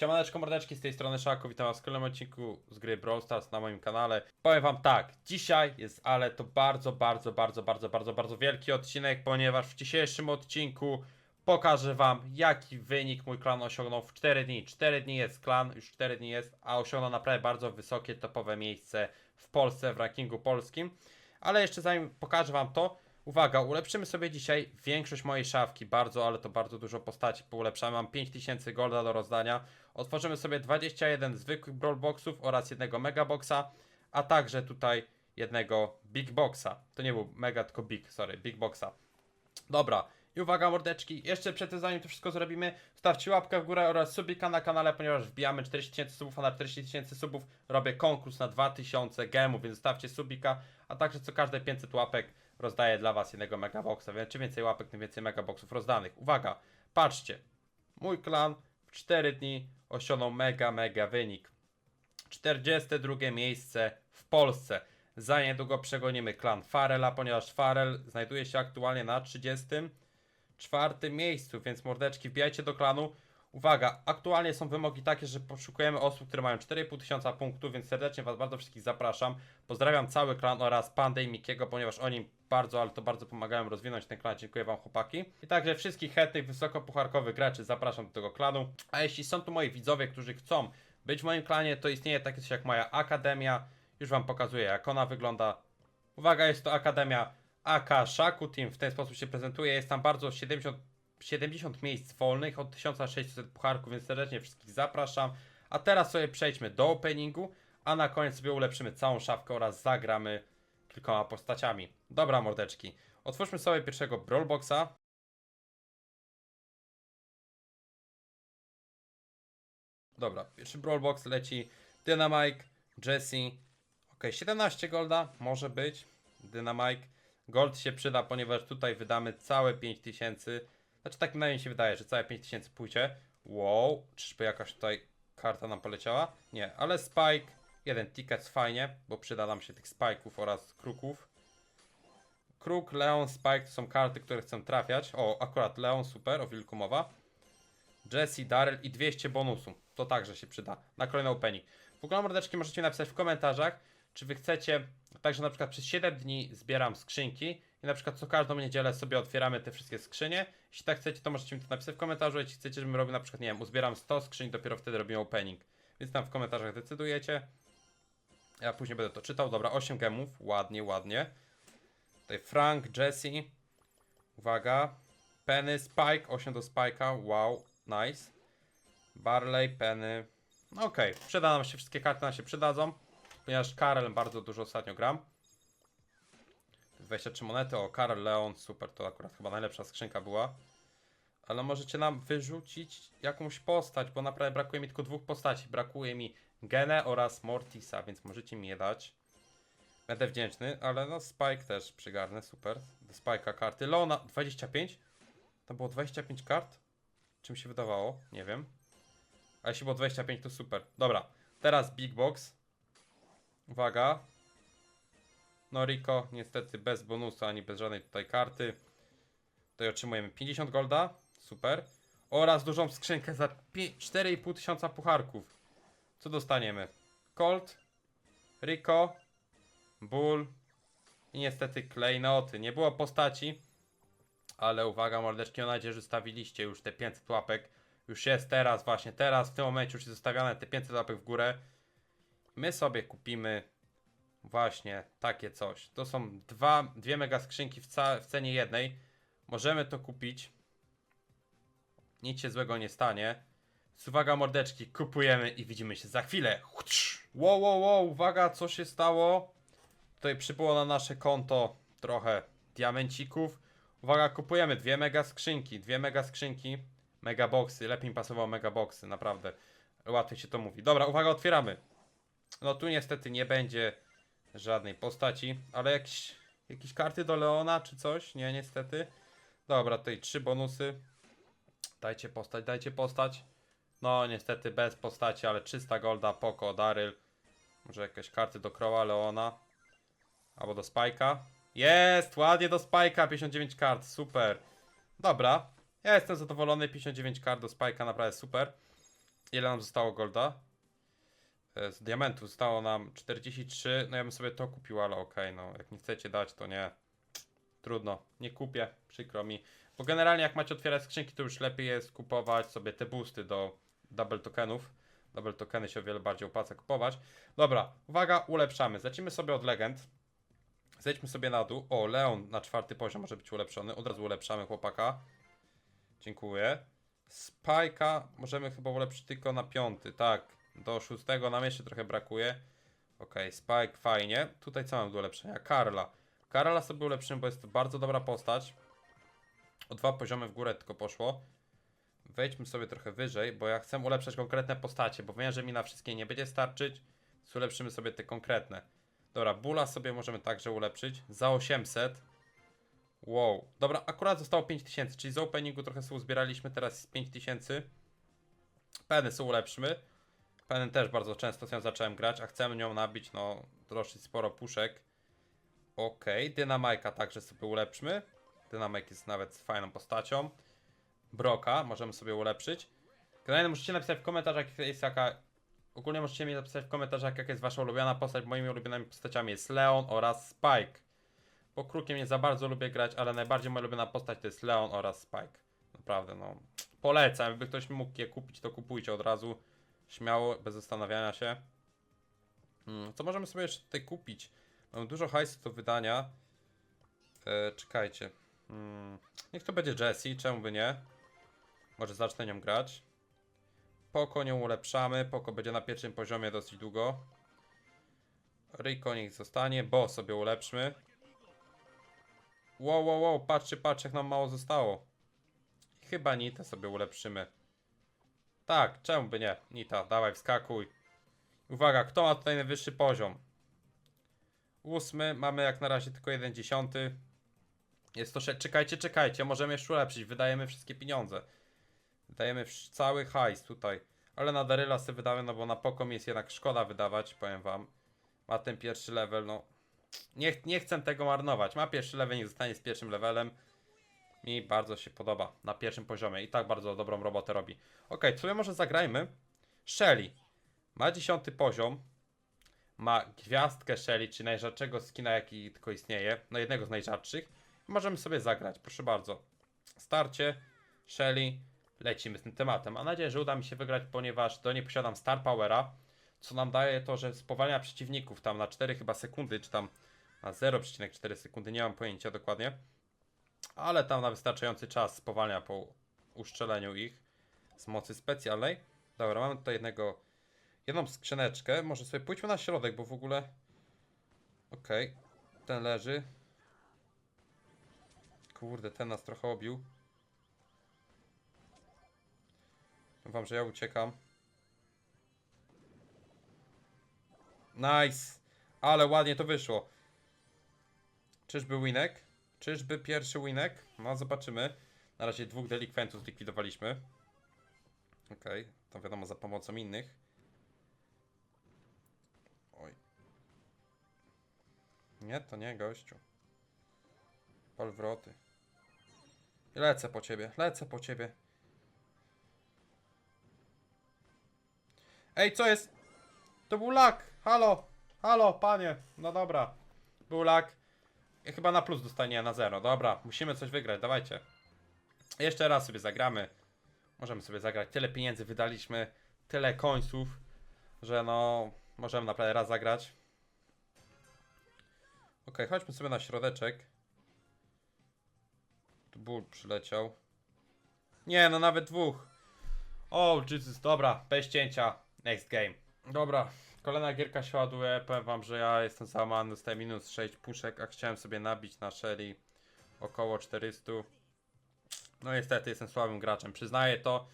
Siemaneczko mordeczki, z tej strony Szaku, witam was w kolejnym odcinku z gry Brawl Stars na moim kanale. Powiem wam tak, dzisiaj jest ale to bardzo, bardzo, bardzo, bardzo, bardzo, bardzo wielki odcinek, ponieważ w dzisiejszym odcinku pokażę wam jaki wynik mój klan osiągnął w 4 dni. 4 dni jest klan, już 4 dni jest, a osiągnął naprawdę bardzo wysokie, topowe miejsce w Polsce, w rankingu polskim. Ale jeszcze zanim pokażę wam to, Uwaga, ulepszymy sobie dzisiaj większość mojej szafki, bardzo, ale to bardzo dużo postaci poulepszamy. Mam 5000 golda do rozdania. Otworzymy sobie 21 zwykłych brawl boxów oraz jednego mega boxa, a także tutaj jednego big boxa. To nie był mega, tylko big, sorry, big boxa. Dobra, i uwaga mordeczki, jeszcze przed tym zanim to wszystko zrobimy, stawcie łapkę w górę oraz subika na kanale, ponieważ wbijamy 40 tysięcy subów, a na 40 tysięcy subów robię konkurs na 2000 gemów, więc stawcie subika, a także co każde 500 łapek rozdaję dla was jednego megaboxa, więc czym więcej łapek, tym więcej megaboxów rozdanych. Uwaga, patrzcie, mój klan w 4 dni osiągnął mega, mega wynik. 42 miejsce w Polsce. Za niedługo przegonimy klan Farela, ponieważ Farel znajduje się aktualnie na 34 miejscu, więc mordeczki wbijajcie do klanu. Uwaga, aktualnie są wymogi takie, że poszukujemy osób, które mają 4,5 tysiąca punktów, więc serdecznie Was bardzo wszystkich zapraszam. Pozdrawiam cały klan oraz Pandę i Mikiego, ponieważ oni bardzo, ale to bardzo pomagają rozwinąć ten klan. Dziękuję Wam chłopaki. I także wszystkich chętnych, wysokopucharkowych graczy zapraszam do tego klanu. A jeśli są tu moi widzowie, którzy chcą być w moim klanie, to istnieje takie coś jak moja akademia. Już Wam pokazuję jak ona wygląda. Uwaga, jest to Akademia AK Shaku Team, w ten sposób się prezentuje. Jest tam bardzo 70, 70 miejsc wolnych od 1600 pucharków, więc serdecznie wszystkich zapraszam. A teraz sobie przejdźmy do openingu, a na koniec sobie ulepszymy całą szafkę oraz zagramy kilkoma postaciami. Dobra mordeczki, otwórzmy sobie pierwszego Brawlboxa. Dobra, pierwszy Brawlbox leci Dynamite, Jesse. Ok, 17 golda może być. Dynamite. Gold się przyda, ponieważ tutaj wydamy całe 5000. Znaczy tak mnie się wydaje, że całe 5000 pójdzie. Wow, czyżby jakaś tutaj karta nam poleciała? Nie, ale Spike, jeden ticket fajnie, bo przyda nam się tych Spike'ów oraz Kruków. Kruk, Leon, Spike to są karty, które chcę trafiać. O, akurat Leon, super, o wilku mowa. Jesse, Daryl i 200 bonusu. To także się przyda na kolejny opening. W ogóle mordeczki możecie mi napisać w komentarzach, czy wy chcecie, także na przykład przez 7 dni zbieram skrzynki i na przykład co każdą niedzielę sobie otwieramy te wszystkie skrzynie. Jeśli tak chcecie, to możecie mi to napisać w komentarzu. Jeśli chcecie, żebym robił na przykład, nie wiem, uzbieram 100 skrzyń, dopiero wtedy robimy opening. Więc tam w komentarzach decydujecie. Ja później będę to czytał. Dobra, 8 gemów, ładnie, ładnie. Tutaj Frank, Jesse. Uwaga. Penny, Spike, 8 do Spike'a, wow, nice. Barley, Penny. No Okej, przyda nam się, wszystkie karty nam się przydadzą, ponieważ Karel bardzo dużo ostatnio gram. 23 monety, o Karel, Leon, super, to akurat chyba najlepsza skrzynka była. Ale możecie nam wyrzucić jakąś postać, bo naprawdę brakuje mi tylko dwóch postaci. Brakuje mi Gene oraz Mortisa, więc możecie mi je dać. Będę wdzięczny, ale no Spike też przygarnę, super. Do Spike'a karty. Leona 25? To było 25 kart? Czym się wydawało? Nie wiem. A jeśli było 25 to super. Dobra, teraz Big Box. Uwaga. No Rico, niestety bez bonusu, ani bez żadnej tutaj karty. Tutaj otrzymujemy 50 golda. Super. Oraz dużą skrzynkę za pi- 4,5 tysiąca pucharków. Co dostaniemy? Colt, Rico, Bull i niestety klejnoty. Nie było postaci, ale uwaga mordeczki, mam nadzieję, że zostawiliście już te 500 łapek. Już jest teraz, właśnie teraz, w tym momencie już jest zostawiane te 500 łapek w górę. My sobie kupimy właśnie takie coś. To są dwa, dwie mega skrzynki w, w cenie jednej. Możemy to kupić. Nic się złego nie stanie. Uwaga mordeczki, kupujemy i widzimy się za chwilę. Wow, wow, wow, uwaga, co się stało? Tutaj przybyło na nasze konto trochę diamencików. Uwaga, kupujemy dwie mega skrzynki, dwie mega skrzynki, mega boxy, lepiej mi pasowało mega boxy, naprawdę. Łatwiej się to mówi. Dobra, uwaga, otwieramy. No tu niestety nie będzie żadnej postaci, ale jakieś, jakieś karty do Leona czy coś? Nie, niestety. Dobra, tutaj trzy bonusy. Dajcie postać, dajcie postać. No niestety bez postaci, ale 300 golda, Poco, Daryl. Może jakieś karty do Crowa, Leona. Albo do Spike'a. Jest! Ładnie do Spike'a, 59 kart, super. Dobra, ja jestem zadowolony, 59 kart do Spike'a, naprawdę super. Ile nam zostało golda? E, Z diamentów zostało nam 43. No ja bym sobie to kupił, ale okej, no jak nie chcecie dać, to nie. Trudno, nie kupię, przykro mi. Bo generalnie jak macie otwierać skrzynki, to już lepiej jest kupować sobie te boosty do double tokenów. Double tokeny się o wiele bardziej opłaca kupować. Dobra, uwaga, ulepszamy. Zacznijmy sobie od legend. Zejdźmy sobie na dół. O, Leon na czwarty poziom może być ulepszony. Od razu ulepszamy chłopaka. Dziękuję. Spajka możemy chyba ulepszyć tylko na piąty, tak. Do szóstego nam jeszcze trochę brakuje. Ok, Spike fajnie. Tutaj co mam do ulepszenia? Karla. Karla sobie ulepszymy, bo jest to bardzo dobra postać. O dwa poziomy w górę tylko poszło. Wejdźmy sobie trochę wyżej, bo ja chcę ulepszać konkretne postacie, bo wiem, że mi na wszystkie nie będzie starczyć. Więc ulepszymy sobie te konkretne. Dobra, Bula sobie możemy także ulepszyć. Za 800. Wow. Dobra, akurat zostało 5000, czyli z openingu trochę sobie uzbieraliśmy, teraz jest 5000. Peny sobie ulepszymy. Peny też bardzo często z nią zacząłem grać, a chcemy nią nabić, no, dosyć sporo puszek. Okej, okay. Dynamajka także sobie ulepszmy. Dynamajk jest nawet fajną postacią. Broka możemy sobie ulepszyć. Kolejne musicie napisać w komentarzach, jest jaka... Ogólnie możecie mi napisać w komentarzach, jaka jest wasza ulubiona postać. Moimi ulubionymi postaciami jest Leon oraz Spike. Bo krukiem nie za bardzo lubię grać, ale najbardziej moja ulubiona postać to jest Leon oraz Spike. Naprawdę, no. Polecam, jakby ktoś mógł je kupić, to kupujcie od razu. Śmiało, bez zastanawiania się. Hmm, co możemy sobie jeszcze tutaj kupić? Mam dużo hajsu do wydania. E, czekajcie. Hmm, niech to będzie Jessie, czemu by nie? Może zacznę nią grać. Poko nią ulepszamy. Poko będzie na pierwszym poziomie dosyć długo. Rico niech zostanie. Bo sobie ulepszmy. Wow, wow, wow, patrzcie, patrzcie, jak nam mało zostało. Chyba Nitę sobie ulepszymy. Tak, czemu by nie? Nita, dawaj, wskakuj. Uwaga, kto ma tutaj najwyższy poziom? Ósmy, mamy jak na razie tylko jeden dziesiąty. Jest to, czekajcie, czekajcie, możemy jeszcze ulepszyć, wydajemy wszystkie pieniądze. Wydajemy cały hajs tutaj. Ale na Daryla sobie wydamy, no bo na Pokom jest jednak szkoda wydawać, powiem wam. Ma ten pierwszy level, no. Nie, nie chcę tego marnować. Ma pierwszy level, niech zostanie z pierwszym levelem. Mi bardzo się podoba na pierwszym poziomie i tak bardzo dobrą robotę robi. Ok, sobie może zagrajmy. Shelly ma dziesiąty poziom. Ma gwiazdkę Shelly, czyli najrzadszego skina, jaki tylko istnieje. No jednego z najrzadszych. Możemy sobie zagrać, proszę bardzo. Starcie, Shelly, lecimy z tym tematem. Mam nadzieję, że uda mi się wygrać, ponieważ do niej posiadam Star Powera, co nam daje to, że spowalnia przeciwników tam na 4 chyba sekundy, czy tam na 0,4 sekundy, nie mam pojęcia dokładnie. Ale tam na wystarczający czas spowalnia po uszczeleniu ich z mocy specjalnej. Dobra, mamy tutaj jednego, jedną skrzyneczkę. Może sobie pójdźmy na środek, bo w ogóle... Okej, ten leży. Kurde, ten nas trochę obił. Wam, że ja uciekam. Nice! Ale ładnie to wyszło. Czyżby winek? Czyżby pierwszy winek? No, zobaczymy. Na razie dwóch delikwentów zlikwidowaliśmy. Okej, to wiadomo za pomocą innych. Oj. Nie, to nie, gościu. Pal wroty. Lecę po ciebie, lecę po ciebie. Ej, co jest? To był lak! Halo! Halo, panie! No dobra. Był lak. Chyba na plus dostanie na zero. Dobra, musimy coś wygrać, dawajcie. Jeszcze raz sobie zagramy. Możemy sobie zagrać. Tyle pieniędzy wydaliśmy, tyle końców, że no, możemy naprawdę raz zagrać. Ok, chodźmy sobie na środeczek. Tu ból przyleciał. Nie, no nawet dwóch. O, Jesus, dobra, bez cięcia. Next game. Dobra, kolejna gierka się ładuje. Powiem wam, że ja jestem załamany, dostaję minus 6 puszek, a chciałem sobie nabić na Shelly około 400. No niestety jestem słabym graczem, przyznaję to.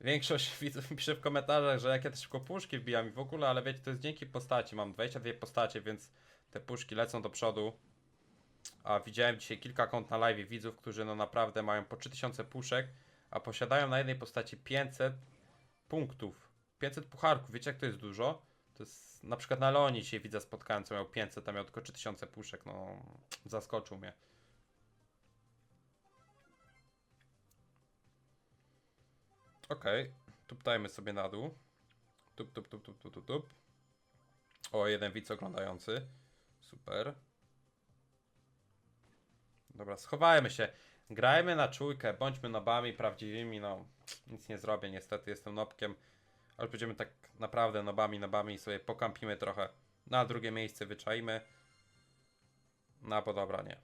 Większość widzów mi pisze w komentarzach, że jak ja te szybko puszki wbijam i w ogóle, ale wiecie, to jest dzięki postaci. Mam 22 postacie, więc te puszki lecą do przodu. A widziałem dzisiaj kilka kont na live widzów, którzy no naprawdę mają po 3000 puszek, a posiadają na jednej postaci 500 punktów. 500 pucharków, wiecie jak to jest dużo? To jest na przykład na Leonie dzisiaj widzę spotkałem, co miał 500, a miał tylko 3000 puszek, no zaskoczył mnie. Okej, Tuptajmy sobie na dół. Tup, tup, tup, tup, tup, tup, tup. O, jeden widz oglądający. Super. Dobra, schowajmy się. Grajmy na czujkę, bądźmy nobami prawdziwymi, no. Nic nie zrobię, niestety, jestem nobkiem. Ale będziemy tak naprawdę nobami, nobami sobie pokampimy trochę. Na drugie miejsce wyczaimy. No, bo dobra, nie.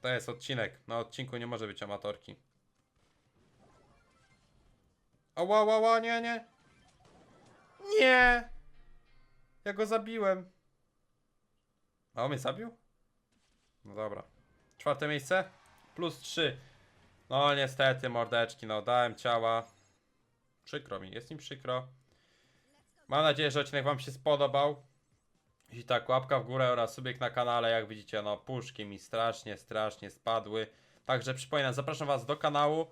To jest odcinek. Na odcinku nie może być amatorki. O, ła, ła, ła, nie, nie. Nie! Ja go zabiłem. A on mnie zabił? No dobra. Czwarte miejsce? Plus 3. No niestety, mordeczki, no dałem ciała. Przykro mi, jest mi przykro. Mam nadzieję, że odcinek wam się spodobał. Jeśli tak, łapka w górę oraz subiek na kanale, jak widzicie, no puszki mi strasznie, strasznie spadły. Także przypominam, zapraszam was do kanału.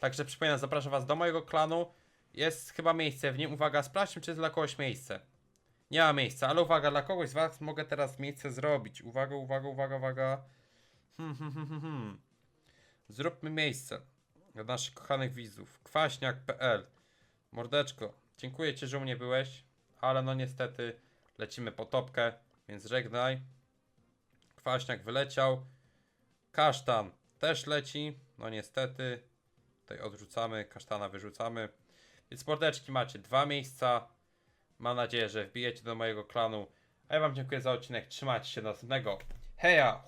Także przypominam, zapraszam was do mojego klanu. Jest chyba miejsce w nim. Uwaga, sprawdźmy, czy jest dla kogoś miejsce. Nie ma miejsca, ale uwaga, dla kogoś z was mogę teraz miejsce zrobić. Uwaga, uwaga, uwaga, uwaga. Hmm, hmm, hmm, hmm, hmm. Zróbmy miejsce dla naszych kochanych widzów. Kwaśniak.pl Mordeczko, dziękuję ci, że u mnie byłeś, ale no niestety lecimy po topkę, więc żegnaj. Kwaśniak wyleciał. Kasztan też leci, no niestety. Tutaj odrzucamy, kasztana wyrzucamy. Więc mordeczki macie dwa miejsca. Mam nadzieję, że wbijecie do mojego klanu. A ja wam dziękuję za odcinek. Trzymajcie się do następnego. Heja!